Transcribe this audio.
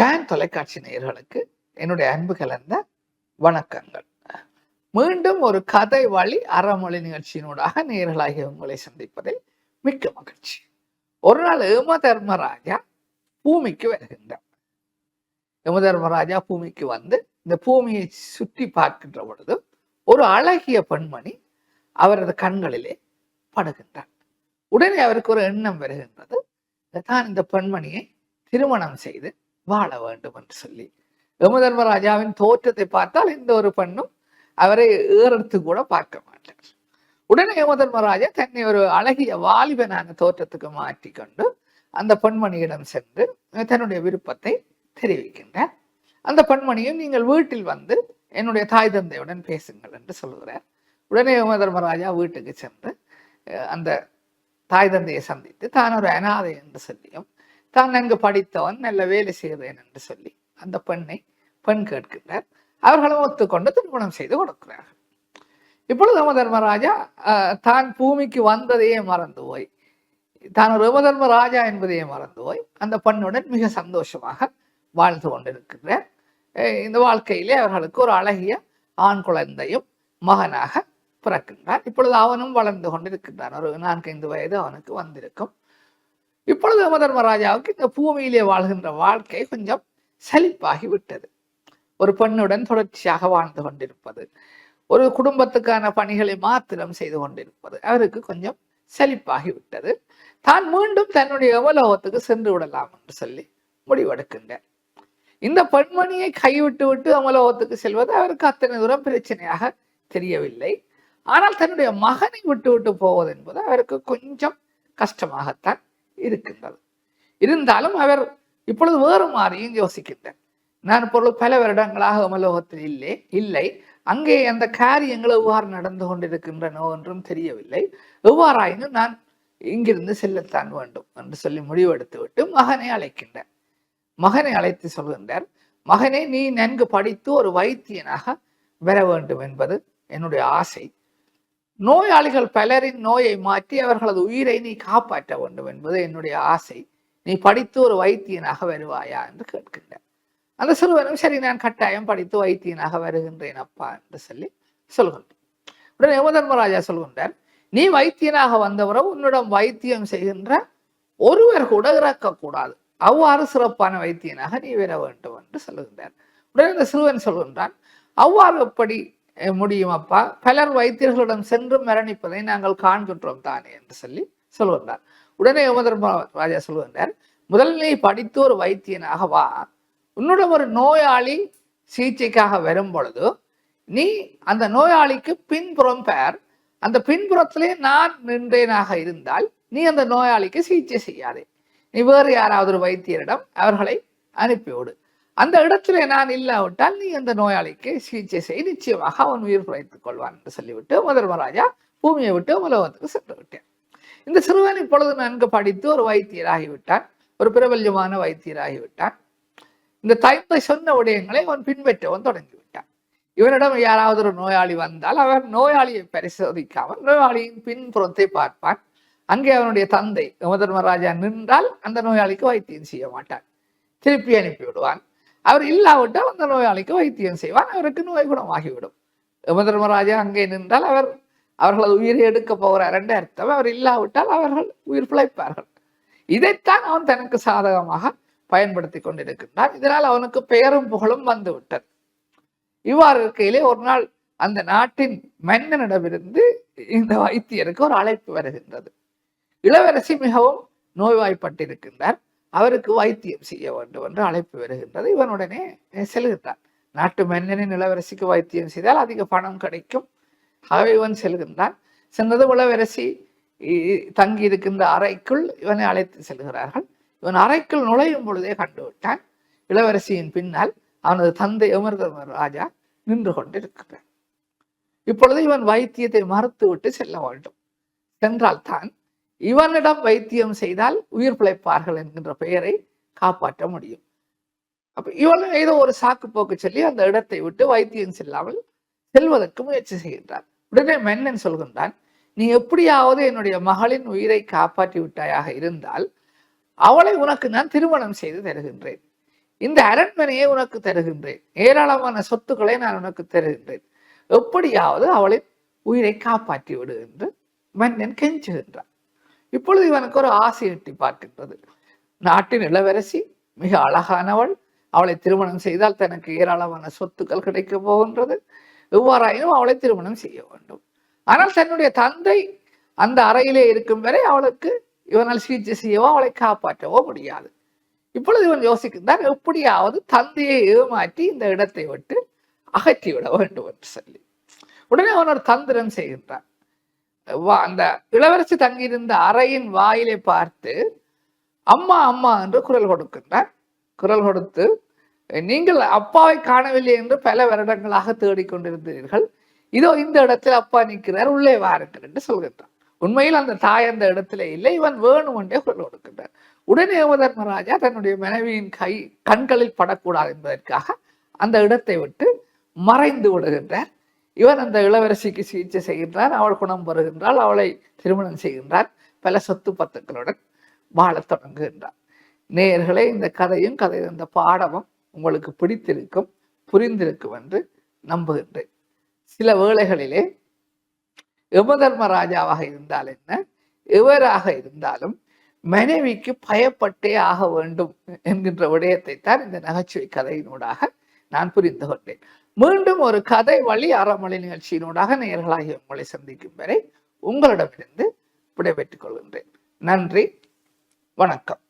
Tan தொலைக்காட்சி நேயர்களுக்கு என்னுடைய அன்பு கலந்த வணக்கங்கள். மீண்டும் ஒரு கதை வழி அறமொழி நிகழ்ச்சியினூடாக நேயர்களாகிய உங்களை சந்திப்பதில் மிக்க மகிழ்ச்சி. ஒரு நாள் யம தர்மராஜா பூமிக்கு வருகின்றார். யம தர்மராஜா பூமிக்கு வந்து இந்த பூமியை சுற்றி பார்க்கின்ற பொழுது ஒரு அழகிய பெண்மணி அவரது கண்களிலே படுகின்றார். உடனே அவருக்கு ஒரு எண்ணம் வருகின்றது. தான் இந்த பெண்மணியை திருமணம் செய்து வாழ வேண்டும் என்று சொல்லி. யமதர்மராஜாவின் தோற்றத்தை பார்த்தால் எந்த ஒரு பெண்ணும் அவரை ஏறெடுத்து கூட பார்க்க மாட்டார். உடனே யமதர்மராஜா தன்னை ஒரு அழகிய வாலிபனான தோற்றத்துக்கு மாற்றிக்கொண்டு அந்த பெண்மணியிடம் சென்று தன்னுடைய விருப்பத்தை தெரிவிக்கின்றார். அந்த பெண்மணியும் நீங்கள் வீட்டில் வந்து என்னுடைய தாய் தந்தையுடன் பேசுங்கள் என்று சொல்கிறார் உடனே யமதர்மராஜா வீட்டுக்கு சென்று அந்த தாய் தந்தையை சந்தித்து தான் ஒரு அனாதை என்று சொல்லியும் தான் நன்கு படித்தவன் நல்ல வேலை செய்கிறேன் என்று சொல்லி அந்த பெண்ணை பெண் கேட்கின்றார். அவர்களும் ஒத்துக்கொண்டு திருமணம் செய்து கொடுக்கிறார்கள். இப்பொழுது யமதர்மராஜா தான் பூமிக்கு வந்ததையே மறந்து போய் தான் ஒரு யமதர்மராஜா என்பதையே மறந்து போய் அந்த பெண்ணுடன் மிக சந்தோஷமாக வாழ்ந்து கொண்டிருக்கிறார் இந்த வாழ்க்கையிலே அவர்களுக்கு ஒரு அழகிய ஆண் குழந்தையும் மகனாக பிறக்கின்றார். இப்பொழுது அவனும் வளர்ந்து கொண்டிருக்கின்றான். ஒரு நான்கைந்து வயது அவனுக்கு வந்திருக்கும். இப்பொழுது யமதர்மராஜாவுக்கு இந்த பூமியிலே வாழ்கின்ற வாழ்க்கை கொஞ்சம் செழிப்பாகி விட்டது ஒரு பெண்ணுடன் தொடர்ச்சியாக வாழ்ந்து கொண்டிருப்பது ஒரு குடும்பத்துக்கான பணிகளை மாத்திரம் செய்து கொண்டிருப்பது அவருக்கு கொஞ்சம் செழிப்பாகி விட்டது தான் மீண்டும் தன்னுடைய யமலோகத்துக்கு சென்று விடலாம் என்று சொல்லி முடிவெடுக்கின்றார். இந்த பெண்மணியை கைவிட்டு விட்டு அமலோகத்துக்கு செல்வது அவருக்கு அத்தனை தூரம் பிரச்சனையாக தெரியவில்லை. ஆனால் தன்னுடைய மகனை விட்டு விட்டு போவது என்பது அவருக்கு கொஞ்சம் கஷ்டமாகத்தான் இருக்கின்றது. இருந்தாலும் அவர் இப்பொழுது வேறு மாறியும் யோசிக்கின்றார். நான் இப்பொழுது பல வருடங்களாக அமலோகத்தில் இல்லை இல்லை. அங்கே அந்த காரியங்கள் எவ்வாறு நடந்து கொண்டிருக்கின்றனோ என்றும் தெரியவில்லை. எவ்வாறாயினும் நான் இங்கிருந்து செல்லத்தான் வேண்டும் என்று சொல்லி முடிவெடுத்துவிட்டு மகனை அழைக்கின்றார். மகனை அழைத்து சொல்கின்றார் மகனே நீ நன்கு படித்து ஒரு வைத்தியனாக வர வேண்டும் என்பது என்னுடைய ஆசை. நோயாளிகள் பலரின் நோயை மாற்றி அவர்களது உயிரை நீ காப்பாற்ற வேண்டும் என்பது என்னுடைய ஆசை. நீ படித்து ஒரு வைத்தியனாக வருவாயா என்று கேட்கின்றார். அந்த சிறுவனும் சரி நான் கட்டாயம் படித்து வைத்தியனாக வருகின்றேன் அப்பா என்று சொல்லி சொல்கின்றார். உடனே யமதர்மராஜா சொல்கின்றார் நீ வைத்தியனாக வந்தவரை உன்னிடம் வைத்தியம் செய்கின்ற ஒருவர் கூட இறக்கக்கூடாது. அவ்வாறு சிறப்பான வைத்தியனாக நீ வர வேண்டும் என்று சொல்லுகின்றார் உடனே இந்த சிறுவன் சொல்கின்றான் அவ்வாறு எப்படி முடியும் அப்பா. பலர் வைத்தியர்களிடம் சென்று மரணிப்பதை நாங்கள் காண்கின்றோம் தானே என்று சொல்லி சொல்கின்றார் உடனே யமதர்ம ராஜா சொல்கின்றார் முதல் நீ படித்து ஒரு வைத்தியனாக வா. உன்னுடன் ஒரு நோயாளி சிகிச்சைக்காக வரும் பொழுது நீ அந்த நோயாளிக்கு பின்புறம் பெயர் அந்த பின்புறத்திலே நான் நின்றேனாக இருந்தால் நீ அந்த நோயாளிக்கு சிகிச்சை செய்யாதே. நீ வேறு யாராவது ஒரு வைத்தியரிடம் அவர்களை அனுப்பிவிடு. அந்த இடத்திலே நான் இல்லாவிட்டால் நீ அந்த நோயாளிக்கு சிகிச்சை செய். நிச்சயமாக அவன் உயிர் குறைத்துக் கொள்வான் என்று சொல்லிவிட்டு மதர்மராஜா பூமியை விட்டு உலகத்துக்கு சென்று விட்டேன் இந்த சிறுவன் இப்பொழுது நன்கு படித்து ஒரு வைத்தியராகிவிட்டான். ஒரு பிரபல்யமான வைத்தியராகிவிட்டான். இந்த தந்தை சொன்ன விடயங்களை அவன் பின்பற்றவன் தொடங்கி விட்டான். இவனிடம் யாராவது ஒரு நோயாளி வந்தால் அவன் நோயாளியை பரிசோதிக்காமல் நோயாளியின் பின்புறத்தை பார்ப்பான். அங்கே அவனுடைய தந்தை முதன்மராஜா நின்றால் அந்த நோயாளிக்கு வைத்தியம் செய்ய மாட்டான். திருப்பி அனுப்பி விடுவான் அவர் இல்லாவிட்டால் அந்த நோயாளிக்கு வைத்தியம் செய்வான். அவருக்கு நோய் குணமாகிவிடும். யமதர்மராஜா அங்கே நின்றால் அவர் அவர்களது உயிரை எடுக்க போகிறார் என்ற அர்த்தம். அவர் இல்லாவிட்டால் அவர்கள் உயிர் பிழைப்பார்கள். இதைத்தான் அவன் தனக்கு சாதகமாக பயன்படுத்தி கொண்டிருக்கின்றான். இதனால் அவனுக்கு பெயரும் புகழும் வந்துவிட்டது இவ்வாறு இருக்கையிலே ஒரு நாள் அந்த நாட்டின் மன்னனிடமிருந்து இந்த வைத்தியருக்கு ஒரு அழைப்பு வருகின்றது. இளவரசி மிகவும் நோய்வாய்ப்பட்டிருக்கின்றார். அவருக்கு வைத்தியம் செய்ய வேண்டும் என்று அழைப்பு வருகின்றது. இவன் உடனே செல்கின்றான். நாட்டு மன்னனின் இளவரசிக்கு வைத்தியம் செய்தால் அதிக பணம் கிடைக்கும். ஆகவே இவன் செல்கின்றான். சென்றது இளவரசி இ- தங்கி இருக்கின்ற அறைக்குள் இவனை அழைத்து செல்கிறார்கள். இவன் அறைக்குள் நுழையும் பொழுதே கண்டுவிட்டான். இளவரசியின் பின்னால் அவனது தந்தை அமிர்தமர் ராஜா நின்று கொண்டிருக்கிறான் இப்பொழுது இவன் வைத்தியத்தை மறுத்துவிட்டு செல்ல வேண்டும். சென்றால் தான் இவனிடம் வைத்தியம் செய்தால் உயிர் பிழைப்பார்கள் என்கின்ற பெயரை காப்பாற்ற முடியும். அப்ப இவன் ஏதோ ஒரு சாக்கு போக்கு சொல்லி அந்த இடத்தை விட்டு வைத்தியம் செல்லாமல் செல்வதற்கு முயற்சி செய்கின்றான். உடனே மன்னன் சொல்கின்றான் நீ எப்படியாவது என்னுடைய மகளின் உயிரை காப்பாற்றி விட்டாயாக இருந்தால் அவளை உனக்கு நான் திருமணம் செய்து தருகின்றேன். இந்த அரண்மனையை உனக்கு தருகின்றேன். ஏராளமான சொத்துக்களை நான் உனக்கு தருகின்றேன். எப்படியாவது அவளின் உயிரை காப்பாற்றி விடு என்று மன்னன் கெஞ்சுகின்றான். இப்பொழுது இவனுக்கு ஒரு ஆசை எட்டி பார்க்கின்றது. நாட்டின் இளவரசி மிக அழகானவள். அவளை திருமணம் செய்தால் தனக்கு ஏராளமான சொத்துக்கள் கிடைக்க போகின்றது. எவ்வாறாயினும் அவளை திருமணம் செய்ய வேண்டும். ஆனால் தன்னுடைய தந்தை அந்த அறையிலே இருக்கும் வரை அவளுக்கு இவனால் சிகிச்சை செய்யவோ அவளை காப்பாற்றவோ முடியாது. இப்பொழுது இவன் யோசிக்கின்றான் எப்படியாவது தந்தையை ஏமாற்றி இந்த இடத்தை விட்டு அகற்றி விட வேண்டும் என்று சொல்லி. உடனே அவன் ஒரு தந்திரம் செய்கின்றான். அந்த இளவரசி தங்கியிருந்த அறையின் வாயிலை பார்த்து அம்மா அம்மா என்று குரல் கொடுக்கின்றார். குரல் கொடுத்து நீங்கள் அப்பாவை காணவில்லை என்று பல வருடங்களாக தேடிக்கொண்டிருந்தீர்கள். இதோ இந்த இடத்தில் அப்பா நிற்கிறார் உள்ளே வாருங்கள் என்று சொல்கின்றார். உண்மையில் அந்த தாய் அந்த இடத்துல இல்லை இவன் வேணும் என்றே குரல் கொடுக்கின்றார். உடனே யமதர்மராஜா தன்னுடைய மனைவியின் கை கண்களில் படக்கூடாது என்பதற்காக அந்த இடத்தை விட்டு மறைந்து விடுகின்றார். இவர் அந்த இளவரசிக்கு சிகிச்சை செய்கின்றார் அவள் குணம் பெறுகின்றாள் அவளை திருமணம் செய்கின்றார் பல சொத்து பத்துக்களுடன் வாழத் தொடங்குகின்றான் நேயர்களே இந்த கதையும் கதை இந்த பாடமும் உங்களுக்கு பிடித்திருக்கும் புரிந்திருக்கும் என்று நம்புகின்றேன். சில வேளைகளிலே யமதர்மராஜாவாக இருந்தால் என்ன? எவராக இருந்தாலும் மனைவிக்கு பயப்பட்டே ஆக வேண்டும் என்கின்ற விடயத்தை தான் இந்த நகைச்சுவை கதையினூடாக நான் புரிந்து கொண்டேன் மீண்டும் ஒரு கதை வழி அறமொழி நிகழ்ச்சியினூடாக நேயர்களாகிய உங்களை சந்திக்கும் வரை உங்களிடமிருந்து விடைபெற்றுக் கொள்கின்றேன். நன்றி. வணக்கம்.